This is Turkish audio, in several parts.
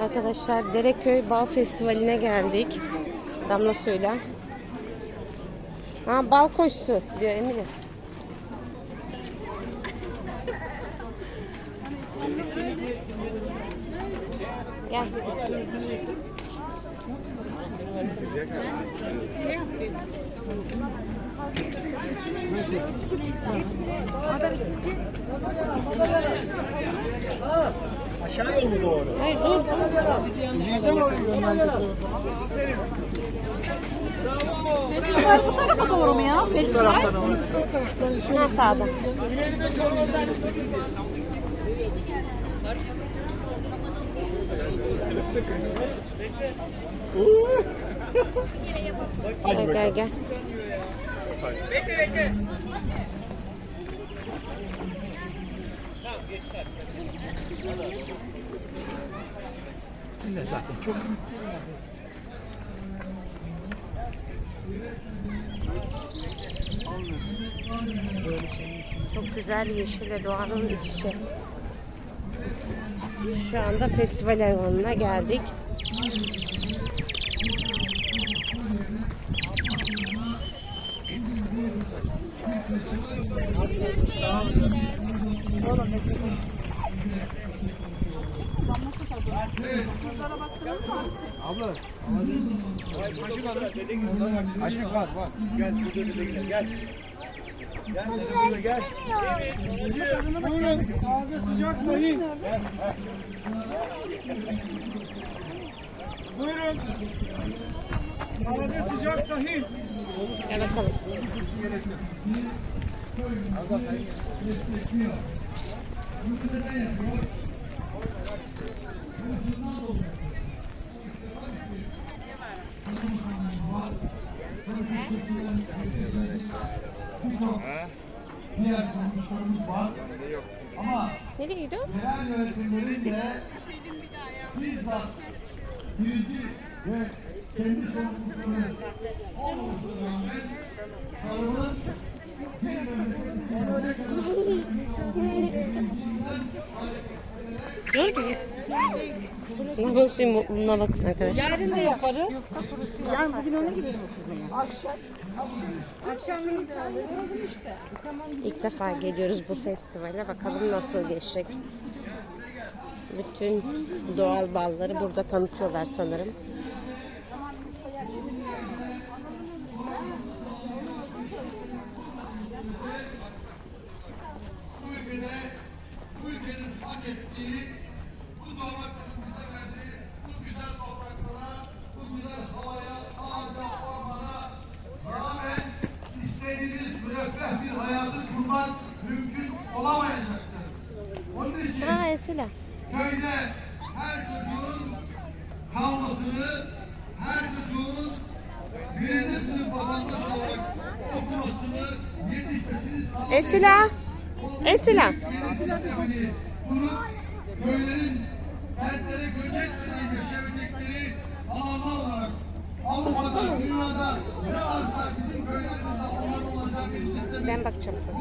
Arkadaşlar Dereköy Bal Festivali'ne geldik. Damla söyle. Ha bal koşusu diyor Emine. Gel. Aşağıya mı doğru? Hayır dur. Nereden oraya yönlendirdi? Festival bu tarafa doğru mu ya? Festival. Ha sağda. Gel gel gel. İçinde zaten çok Çok güzel yeşille doğanın iç içe. Şu anda festival alanına geldik. Abla. Aşık var. Aşık var var. Gel burada dedekler gel. Gel de gel. Buyurun taze sıcak dahi. Buyurun. Taze sıcak dahi. Gel bakalım. Nereye gidiyor? genel yönetimlerin de bizzat bilgi ve kendi sorumlulukları olmasına rağmen tarımın bir Dur ki. Limon suyu mutluluğuna bakın arkadaşlar. Yarın da yaparız. Yani bugün ona gidelim oturmaya. İlk defa geliyoruz bu festivale. Bakalım nasıl geçecek. Bütün doğal balları burada tanıtıyorlar sanırım. Onun için Ha Esila. köyde her çocuğun kalmasını, her çocuğun birinci sınıf vatandaş olarak okumasını, yetişmesini sağlamak Esila. Esila. kurup köylerin kentlere göç etmeden yaşayabilecekleri alanlar olarak Avrupa'da, dünyada ne varsa bizim köylerimizde onların olacağı bir sistemi Ben bakacağım sana.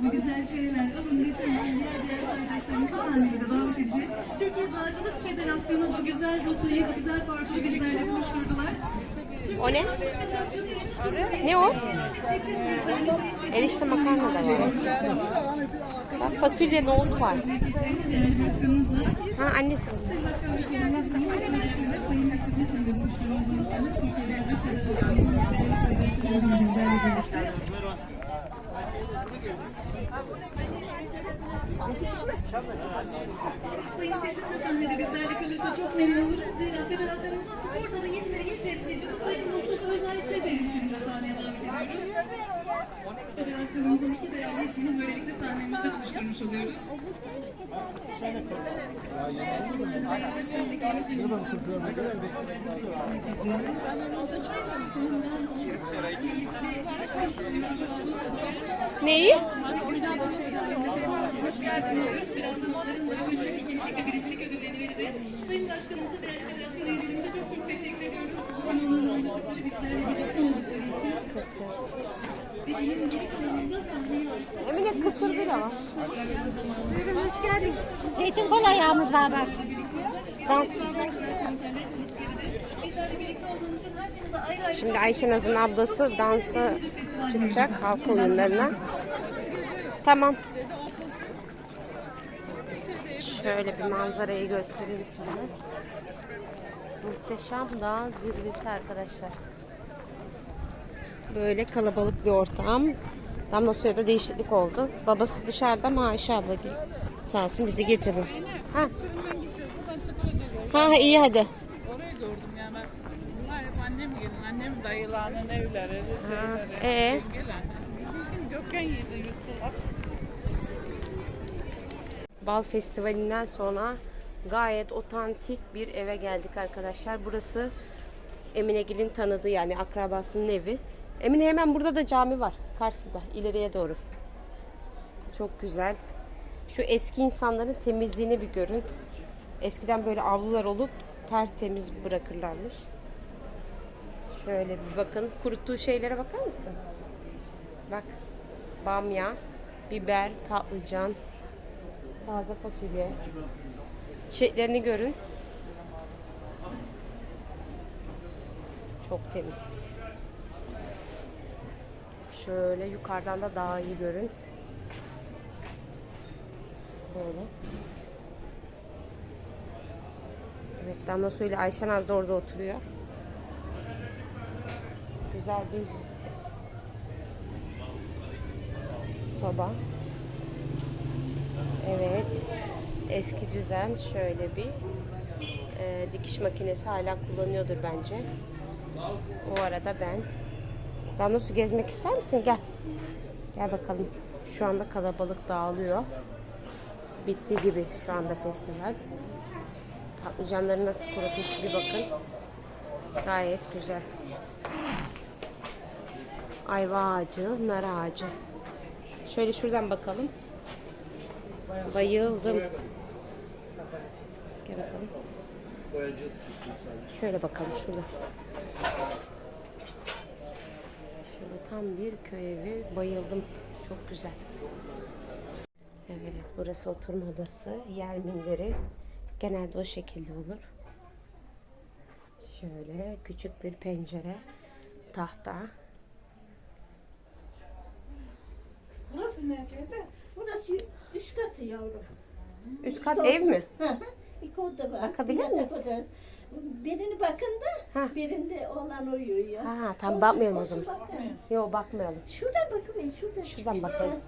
Bu güzel kareler alın hemen diğer diğer arkadaşlarımızla sahnemize davet edeceğiz. Türkiye Dağcılık Federasyonu bu güzel rotayı, bu güzel parkuru bizlerle buluşturdular. O ne? Ne o? Erişte makarna da var. Bak fasulye nohut var. Ha annesi. Sayın Çetin arkadaşlarımızla bizlerle kalırsa çok memnun oluruz. Federasyonumuzun spor dalı İzmir Sayın Mustafa Özay Çeper'i şimdi sahneye davet ediyoruz. Federasyonumuzun iki değerli ismini böylelikle sahnemizde buluşturmuş oluyoruz. Neyi? Hoş geldiniz. Birazdan onların da üçüncülük, ikincilik ve birincilik ödüllerini vereceğiz. Sayın Başkanımıza değerli federasyon üyelerimize çok çok teşekkür ediyoruz. bizlerle birlikte oldukları için. Kısır. Emine kısır bir ama. Hoş geldin. Zeytin kol ayağımız var bak. Ayrı Şimdi Ayşe Naz'ın ablası dansa çıkacak halk oyunlarına. Tamam. Şöyle bir manzarayı göstereyim size. Muhteşem dağ zirvesi arkadaşlar. Böyle kalabalık bir ortam. Damla suya da değişiklik oldu. Babası dışarıda ama Ayşe abla sağ olsun bizi getirdi. Ha. Ha iyi hadi. Orayı gördüm ben. Bunlar hep annem gelin, annem dayılarının evleri, şeyleri. ee? Gelen. Bizimkin Gökhan yedi yuttular. Bal Festivali'nden sonra gayet otantik bir eve geldik arkadaşlar. Burası Eminegil'in tanıdığı yani akrabasının evi. Emine hemen burada da cami var. Karşıda ileriye doğru. Çok güzel. Şu eski insanların temizliğini bir görün. Eskiden böyle avlular olup tertemiz bırakırlarmış. Şöyle bir bakın. Kuruttuğu şeylere bakar mısın? Bak. Bamya, biber, patlıcan, Taze fasulye. Çiçeklerini görün. Çok temiz. Şöyle yukarıdan da dağı görün. Böyle. Evet Damla Su ile Ayşe Naz da orada oturuyor. Güzel bir soba. Evet. Eski düzen şöyle bir e, dikiş makinesi hala kullanıyordur bence. O arada ben. Damla su gezmek ister misin? Gel. Gel bakalım. Şu anda kalabalık dağılıyor. Bitti gibi şu anda festival. Patlıcanları nasıl kurutmuş bir bakın. Gayet güzel. Ayva ağacı, nar ağacı. Şöyle şuradan bakalım. Bayıldım. Gel bakalım. Şöyle bakalım şurada. Şöyle tam bir köy evi. Bayıldım. Çok güzel. Evet burası oturma odası. Yer minderi. Genelde o şekilde olur. Şöyle küçük bir pencere. Tahta. Burası ne teyze? Burası üst katı yavrum. Üst kat ev mi? İki oda var. Bakabilir Yatak miyiz? odası. Birini bakın da Ha. birinde oğlan uyuyor. Ha, tamam, Olsun, bakmayalım o olsun, zaman. bakın. Yok bakmayalım. Şuradan bakın şuradan. Şuradan bakalım.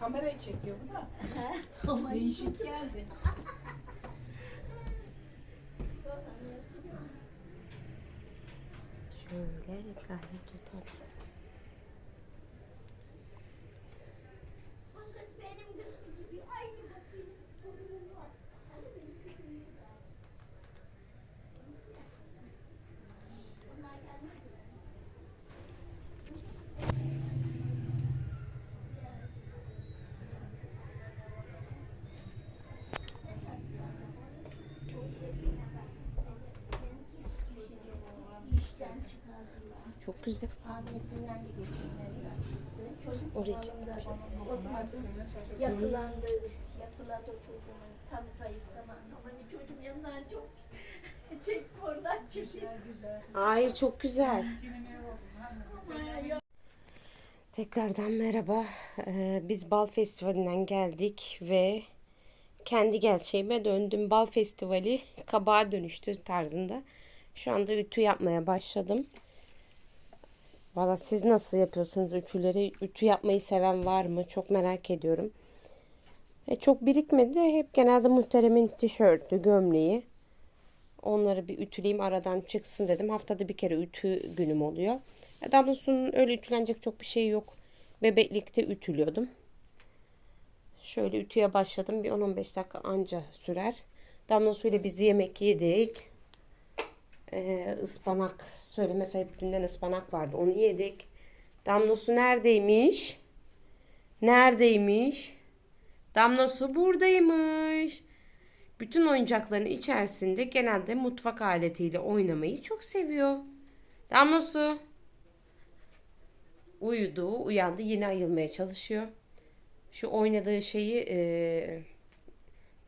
Kamerayı çekiyor bu da. Aman Değişik geldi. Şöyle gayet otantik. Çok güzel. Annesinden de geçinmediler. Çocuk Oraya Yapılandı, yapıladı o çocuğun tam zayıf zamanı. Ama hani çocuğun yanından çok çek oradan çekil. Hayır çok güzel. Tekrardan merhaba. Ee, biz Bal Festivali'nden geldik ve kendi gerçeğime döndüm. Bal Festivali kabağa dönüştü tarzında. Şu anda ütü yapmaya başladım. Valla siz nasıl yapıyorsunuz ütüleri? Ütü yapmayı seven var mı? Çok merak ediyorum. E, çok birikmedi. Hep genelde muhteremin tişörtü, gömleği. Onları bir ütüleyeyim aradan çıksın dedim. Haftada bir kere ütü günüm oluyor. E, Damla Su'nun öyle ütülenecek çok bir şey yok. Bebeklikte ütülüyordum. Şöyle ütüye başladım. Bir 10-15 dakika anca sürer. Damla Su ile biz yemek yedik. Ee, ıspanak söyleme sayıp dünden ıspanak vardı. Onu yedik. Damla Su neredeymiş? Neredeymiş? Damla Su buradaymış. Bütün oyuncakların içerisinde genelde mutfak aletiyle oynamayı çok seviyor. Damla su. Uyudu, uyandı. Yine ayılmaya çalışıyor. Şu oynadığı şeyi eee,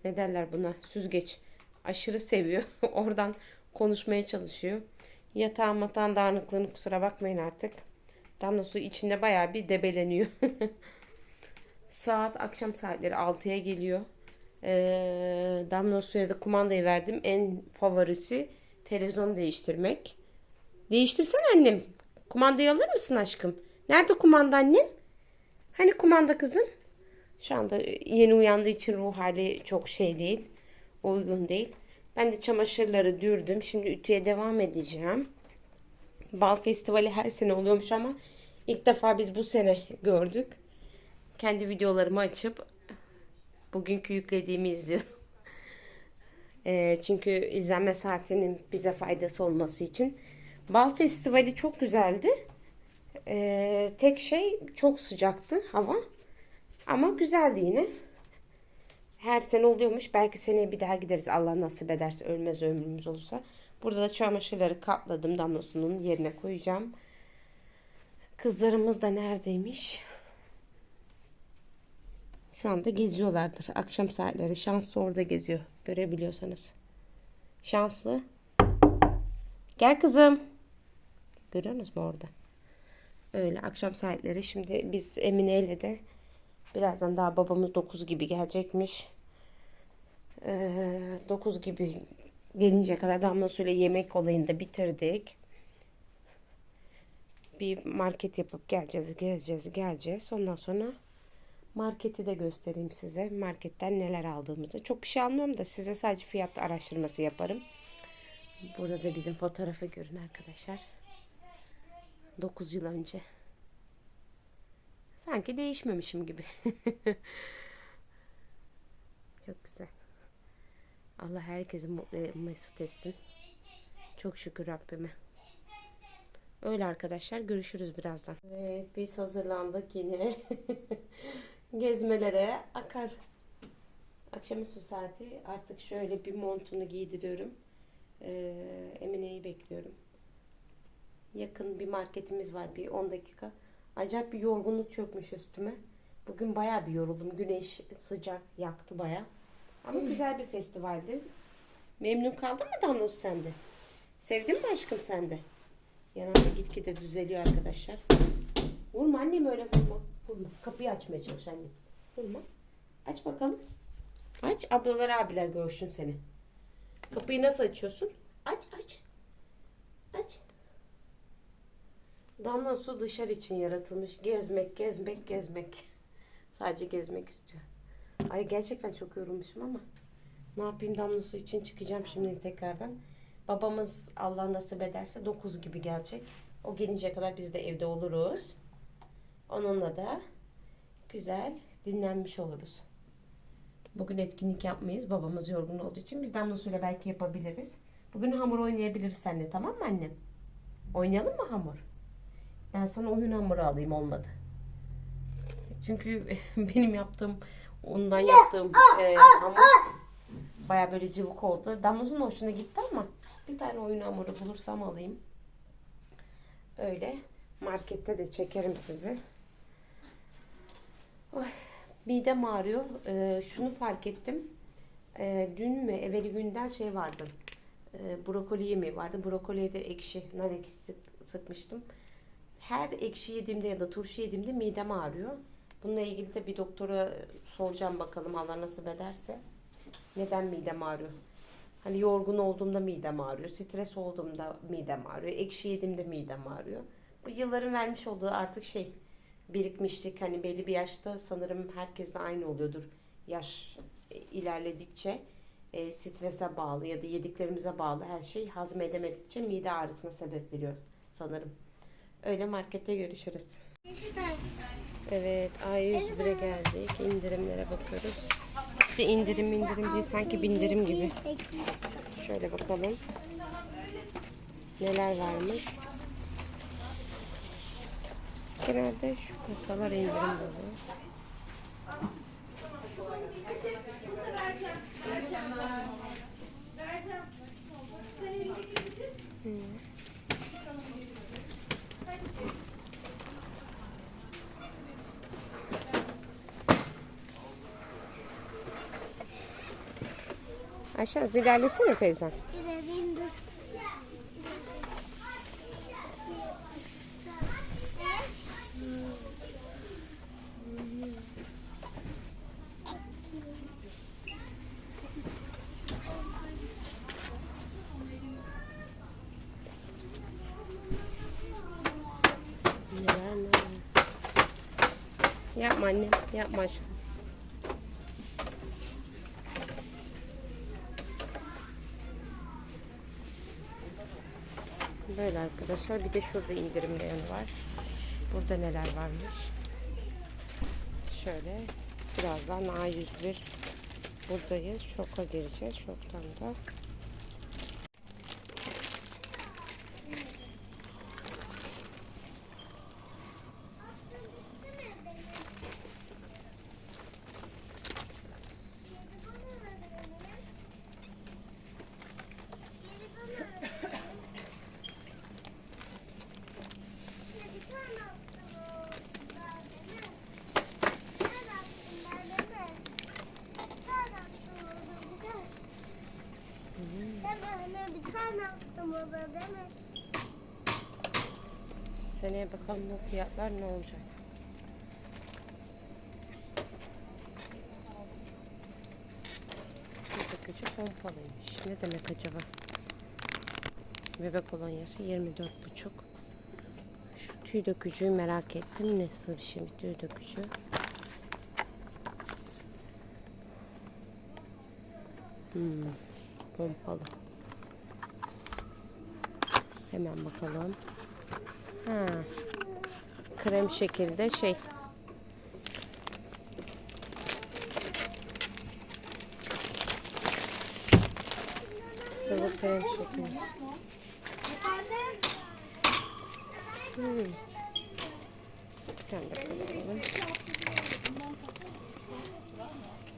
ne derler buna? Süzgeç. Aşırı seviyor. Oradan konuşmaya çalışıyor. Yatağın matağın dağınıklığını kusura bakmayın artık. Damla su içinde bayağı bir debeleniyor. Saat akşam saatleri 6'ya geliyor. Ee, Damla suya da kumandayı verdim. En favorisi televizyon değiştirmek. Değiştirsen annem. Kumandayı alır mısın aşkım? Nerede kumanda annem? Hani kumanda kızım? Şu anda yeni uyandığı için ruh hali çok şey değil. Uygun değil. Ben de çamaşırları dürdüm. Şimdi ütüye devam edeceğim. Bal festivali her sene oluyormuş ama ilk defa biz bu sene gördük. Kendi videolarımı açıp bugünkü yüklediğimi izliyorum. Eee, çünkü izlenme saatinin bize faydası olması için. Bal festivali çok güzeldi. Eee, tek şey çok sıcaktı hava. Ama güzeldi yine. Her sene oluyormuş. Belki seneye bir daha gideriz. Allah nasip ederse ölmez ömrümüz olursa. Burada da çamaşırları katladım. Damlasının yerine koyacağım. Kızlarımız da neredeymiş? Şu anda geziyorlardır. Akşam saatleri. Şanslı orada geziyor. Görebiliyorsanız. Şanslı. Gel kızım. Görüyorsunuz mu orada? Öyle akşam saatleri. Şimdi biz Emine ile de birazdan daha babamız 9 gibi gelecekmiş. Ee, 9 gibi gelince kadar Damla Su'yla yemek olayını da bitirdik. Bir market yapıp geleceğiz, geleceğiz, geleceğiz. Ondan sonra marketi de göstereyim size. Marketten neler aldığımızı. Çok bir şey almıyorum da size sadece fiyat araştırması yaparım. Burada da bizim fotoğrafı görün arkadaşlar. 9 yıl önce. Sanki değişmemişim gibi. Çok güzel. Allah herkesi mutlu mesut etsin. Çok şükür Rabbime. Öyle arkadaşlar görüşürüz birazdan. Evet biz hazırlandık yine. Gezmelere akar. Akşamüstü saati artık şöyle bir montunu giydiriyorum. Ee, Emine'yi bekliyorum. Yakın bir marketimiz var bir 10 dakika. Acayip bir yorgunluk çökmüş üstüme. Bugün bayağı bir yoruldum. Güneş sıcak yaktı bayağı. Ama güzel bir festivaldi. Memnun kaldın mı Damla Su sen de? Sevdin mi aşkım sen de? Yanında gitgide düzeliyor arkadaşlar. Vurma annem öyle vurma. Vurma. Kapıyı açmaya çalış annem. Vurma. Aç bakalım. Aç. Ablalar abiler görsün seni. Kapıyı nasıl açıyorsun? Aç aç. Aç. Damla su dışarı için yaratılmış. Gezmek, gezmek, gezmek. Sadece gezmek istiyor. Ay gerçekten çok yorulmuşum ama ne yapayım damla su için çıkacağım şimdi tekrardan. Babamız Allah nasip ederse 9 gibi gelecek. O gelinceye kadar biz de evde oluruz. Onunla da güzel dinlenmiş oluruz. Bugün etkinlik yapmayız. Babamız yorgun olduğu için biz damla suyla belki yapabiliriz. Bugün hamur oynayabiliriz seninle tamam mı annem? Oynayalım mı hamur? Ben sana oyun hamuru alayım olmadı. Çünkü benim yaptığım ondan yaptığım e, hamur baya böyle cıvık oldu. Damla'nın hoşuna gitti ama bir tane oyun hamuru bulursam alayım. Öyle. Markette de çekerim sizi. Oy, midem ağrıyor. E, şunu fark ettim. E, dün mü evveli günden şey vardı. E, brokoli yemeği vardı. Brokoliye de ekşi, nar ekşisi sık- sıkmıştım. Her ekşi yediğimde ya da turşu yediğimde midem ağrıyor. Bununla ilgili de bir doktora soracağım bakalım Allah nasip ederse. Neden midem ağrıyor? Hani yorgun olduğumda midem ağrıyor. Stres olduğumda midem ağrıyor. Ekşi yediğimde midem ağrıyor. Bu yılların vermiş olduğu artık şey birikmişlik. Hani belli bir yaşta sanırım herkesde aynı oluyordur. Yaş e, ilerledikçe e, strese bağlı ya da yediklerimize bağlı her şey hazmedemedikçe mide ağrısına sebep veriyor sanırım. Öyle markette görüşürüz. Evet A101'e geldik. İndirimlere bakıyoruz. İşte indirim indirim değil sanki bindirim gibi. Şöyle bakalım. Neler varmış. Genelde şu kasalar indirim dolu. Ayşe az ilerlesene teyzem. Gidelim dur. Yapma annem. Yapma aşkım. Böyle arkadaşlar. Bir de şurada indirimli yanı var. Burada neler varmış. Şöyle birazdan A101 buradayız. Şoka gireceğiz. Şoktan da bakalım bu fiyatlar ne olacak. Bakıcı pompalıymış. Ne demek acaba? Bebek kolonyası 24,5. Şu tüy dökücüyü merak ettim. Nasıl bir şey bir tüy dökücü? Hmm, pompalı. Hemen bakalım. Ha. Krem şekilde şey. Sıvı krem şeklinde. Hmm.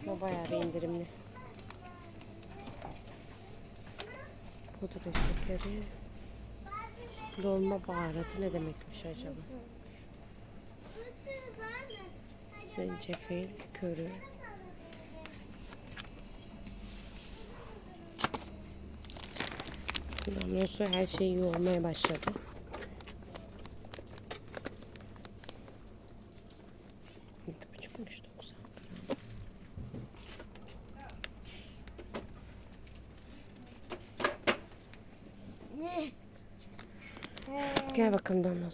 Bu bayağı indirimli. Pudra şekeri. Dolma baharatı ne demekmiş acaba? Zencefil, körü. Sonra her şey iyi başladı. Gel bakalım damla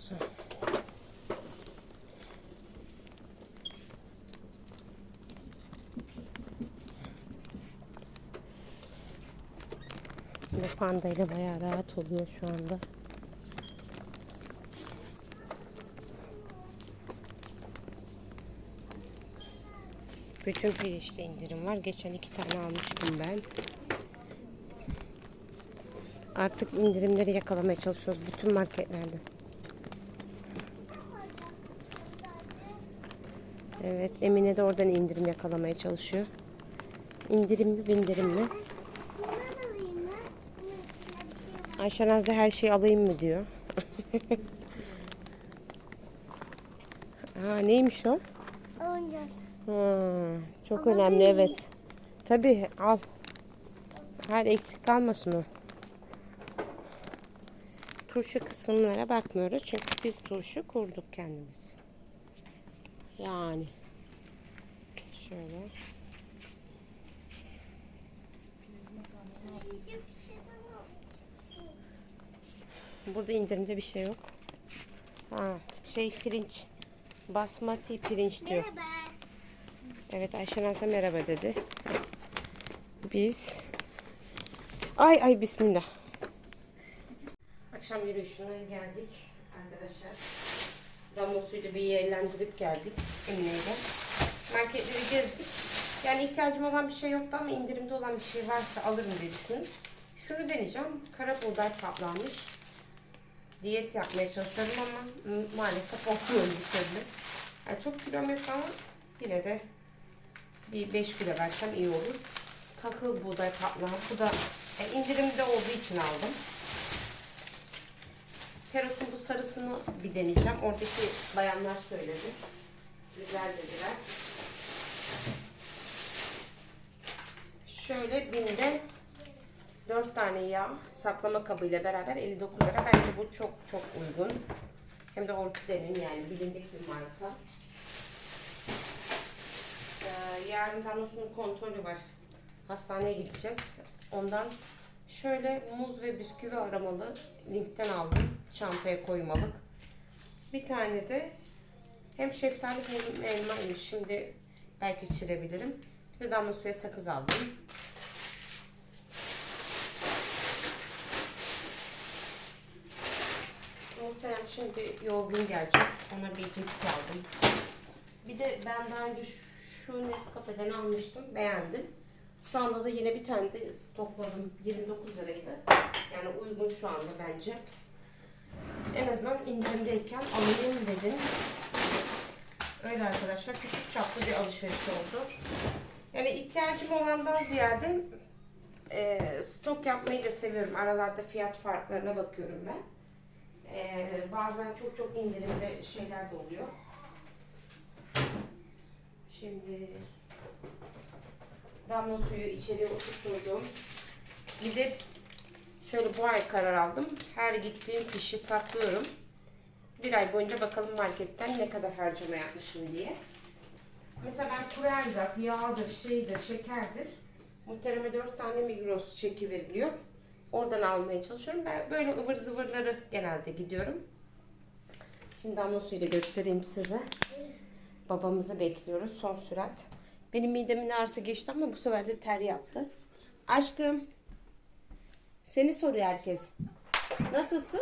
panda ile bayağı rahat oluyor şu anda. Bütün pirinçte indirim var. Geçen iki tane almıştım ben. Artık indirimleri yakalamaya çalışıyoruz bütün marketlerde. Evet Emine de oradan indirim yakalamaya çalışıyor. İndirimli bindirimli. Şundan alayım mı? Ayşe Naz da her şeyi alayım mı diyor. ha, neymiş o? Oyuncak. Ha, çok önemli evet. Tabii al. Her eksik kalmasın o. Turşu kısımlara bakmıyoruz çünkü biz turşu kurduk kendimiz. Yani. Şöyle. Burada indirimde bir şey yok. Ha, şey pirinç. Basmati pirinç diyor. Merhaba. Evet Ayşe Naz da merhaba dedi. Biz ay ay bismillah. Akşam yürüyüşüne geldik arkadaşlar. Damla suyla bir eğlendirip geldik Emine'yle. Marketleri gezdik. Yani ihtiyacım olan bir şey yoktu ama indirimde olan bir şey varsa alırım diye düşündüm. Şunu deneyeceğim. Kara buğday kaplanmış. Diyet yapmaya çalışıyorum ama maalesef olmuyor bir türlü. Yani çok kilom yok ama yine de bir 5 kilo versem iyi olur. Takıl buğday kaplan. Bu da e, indirimde olduğu için aldım. Teros'un bu sarısını bir deneyeceğim. Oradaki bayanlar söyledi. Güzel dediler. Şöyle binde 4 tane yağ saklama kabıyla beraber 59 lira. Bence bu çok çok uygun. Hem de orkidenin yani bilindik bir marka. Ee, yarın Danos'un kontrolü var. Hastaneye gideceğiz. Ondan şöyle muz ve bisküvi aramalı linkten aldım. Çantaya koymalık. Bir tane de hem şeftali hem elmaymış. Şimdi belki içirebilirim. Bir de damla suya sakız aldım. Muhterem şimdi yorgun gelecek. Ona bir cips aldım. Bir de ben daha önce şu Nescafe'den almıştım. Beğendim. Şu anda da yine bir tane de stokladım. 29 liraydı. Yani uygun şu anda bence. En azından indirimdeyken alayım dedim. Öyle arkadaşlar. Küçük çaplı bir alışveriş oldu. Yani ihtiyacım olandan ziyade e, stok yapmayı da seviyorum. Aralarda fiyat farklarına bakıyorum ben. E, bazen çok çok indirimde şeyler de oluyor. Şimdi damla suyu içeriye oturturdum. Bir şöyle bu ay karar aldım. Her gittiğim fişi saklıyorum. Bir ay boyunca bakalım marketten ne kadar harcama yapmışım diye. Mesela ben kuru erzak, yağdır, şeydir, şekerdir. Muhtereme 4 tane Migros çeki veriliyor. Oradan almaya çalışıyorum. Ben böyle ıvır zıvırları genelde gidiyorum. Şimdi damla suyu da göstereyim size. Babamızı bekliyoruz son sürat. Benim midemin ağrısı geçti ama bu sefer de ter yaptı. Aşkım. Seni soruyor herkes. Nasılsın?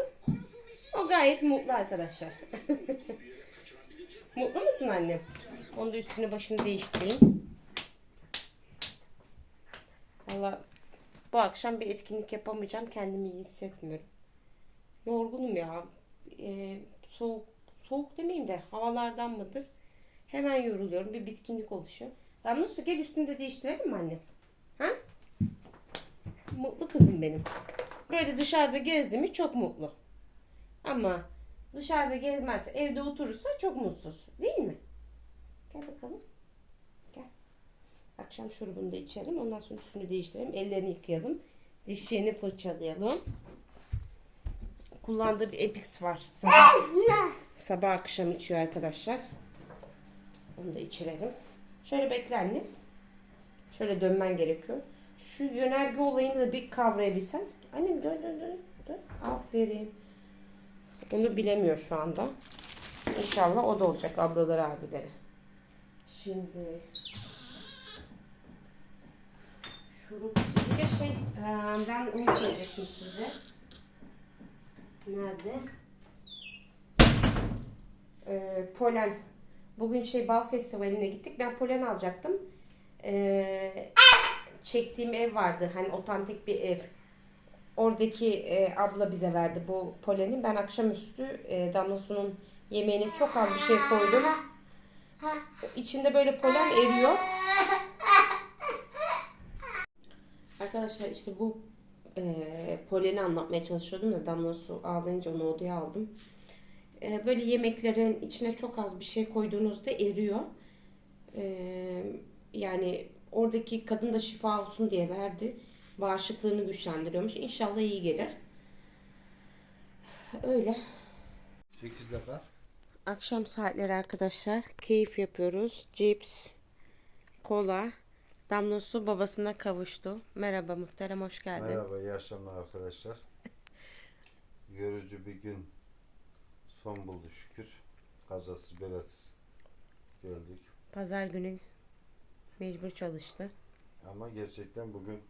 O gayet mutlu arkadaşlar. mutlu musun annem? Onu da üstünü başını değiştireyim. Valla bu akşam bir etkinlik yapamayacağım. Kendimi iyi hissetmiyorum. Yorgunum ya. Ee, soğuk, soğuk demeyeyim de havalardan mıdır? Hemen yoruluyorum. Bir bitkinlik oluşuyor. Damla su gel üstünü de değiştirelim mi annem? Ha? Mutlu kızım benim. Böyle dışarıda gezdi mi çok mutlu. Ama dışarıda gezmezse, evde oturursa çok mutsuz. Değil mi? Gel bakalım. Akşam şurubunu da içelim. Ondan sonra üstünü değiştirelim. Ellerini yıkayalım. Dişlerini fırçalayalım. Kullandığı bir Epix var. Sabah, sabah akşam içiyor arkadaşlar. Onu da içirelim. Şöyle bekle anne. Şöyle dönmen gerekiyor. Şu yönerge olayını da bir kavrayabilsen. Annem dön dön dön. dön. Aferin. Onu bilemiyor şu anda. İnşallah o da olacak ablaları abileri. Şimdi şurup bir de şey eee, ben onu söyleyecektim size. Nerede? Eee, polen. Bugün şey bal festivaline gittik. Ben polen alacaktım. Eee, çektiğim ev vardı. Hani otantik bir ev. Oradaki e, abla bize verdi bu poleni. Ben akşamüstü e, Damla Su'nun yemeğine çok az bir şey koydum. İçinde böyle polen eriyor. Arkadaşlar işte bu e, poleni anlatmaya çalışıyordum da Damla Su ağlayınca onu odaya aldım. E, böyle yemeklerin içine çok az bir şey koyduğunuzda eriyor. E, yani oradaki kadın da şifa olsun diye verdi. Bağışıklığını güçlendiriyormuş. İnşallah iyi gelir. Öyle. 8 defa. Akşam saatleri arkadaşlar. Keyif yapıyoruz. Cips, kola. Damla su babasına kavuştu. Merhaba muhterem hoş geldin. Merhaba, iyi akşamlar arkadaşlar. Yorucu bir gün son buldu şükür. Kazasız belasız gördük. Pazar günü mecbur çalıştı. Ama gerçekten bugün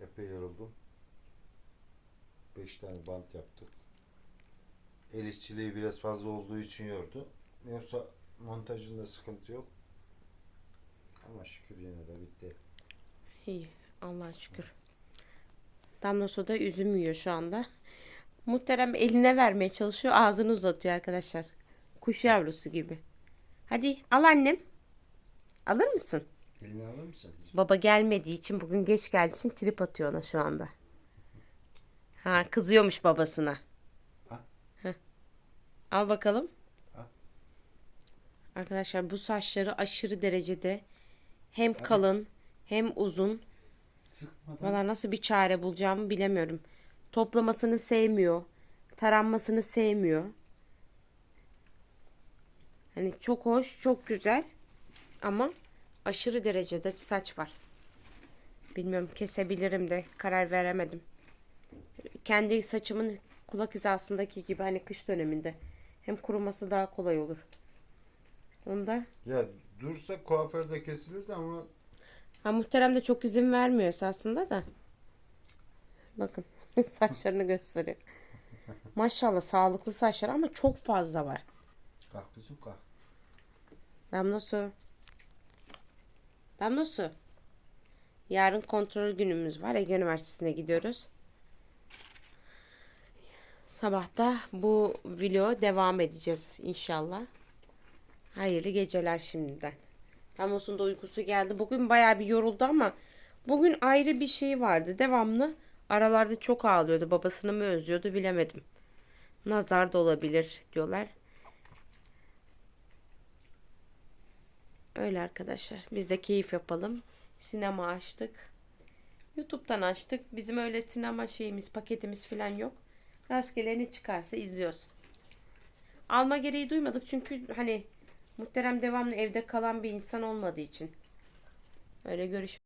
epey yoruldum. 5 tane bant yaptık. El işçiliği biraz fazla olduğu için yordu. Yoksa montajında sıkıntı yok. Ama şükür yine de bitti. İyi Allah'a şükür. Damla su da üzüm yiyor şu anda. Muhterem eline vermeye çalışıyor. Ağzını uzatıyor arkadaşlar. Kuş yavrusu gibi. Hadi al annem. Alır mısın? Elini alır mısın? Baba gelmediği için bugün geç geldiği için trip atıyor ona şu anda. Ha kızıyormuş babasına. Heh. Al bakalım. Al. Arkadaşlar bu saçları aşırı derecede hem kalın hem uzun Sıkmadan. Valla nasıl bir çare bulacağımı bilemiyorum. Toplamasını sevmiyor. Taranmasını sevmiyor. Hani çok hoş, çok güzel. Ama aşırı derecede saç var. Bilmiyorum kesebilirim de karar veremedim. Kendi saçımın kulak hizasındaki gibi hani kış döneminde. Hem kuruması daha kolay olur. Onda Ya dursa kuaförde kesilirdi ama Ha muhterem de çok izin vermiyor esasında da. Bakın saçlarını gösteriyor. Maşallah sağlıklı saçlar ama çok fazla var. kalk kızım kalk. Damla su. Damla su. Yarın kontrol günümüz var. Ege Üniversitesi'ne gidiyoruz. Sabahta bu video devam edeceğiz inşallah. Hayırlı geceler şimdiden. Damlas'ın da uykusu geldi. Bugün bayağı bir yoruldu ama bugün ayrı bir şey vardı. Devamlı aralarda çok ağlıyordu. Babasını mı özlüyordu bilemedim. Nazar da olabilir diyorlar. Öyle arkadaşlar. Biz de keyif yapalım. Sinema açtık. YouTube'dan açtık. Bizim öyle sinema şeyimiz, paketimiz falan yok. Rastgele ne çıkarsa izliyoruz. Alma gereği duymadık çünkü hani muhterem devamlı evde kalan bir insan olmadığı için. Öyle görüş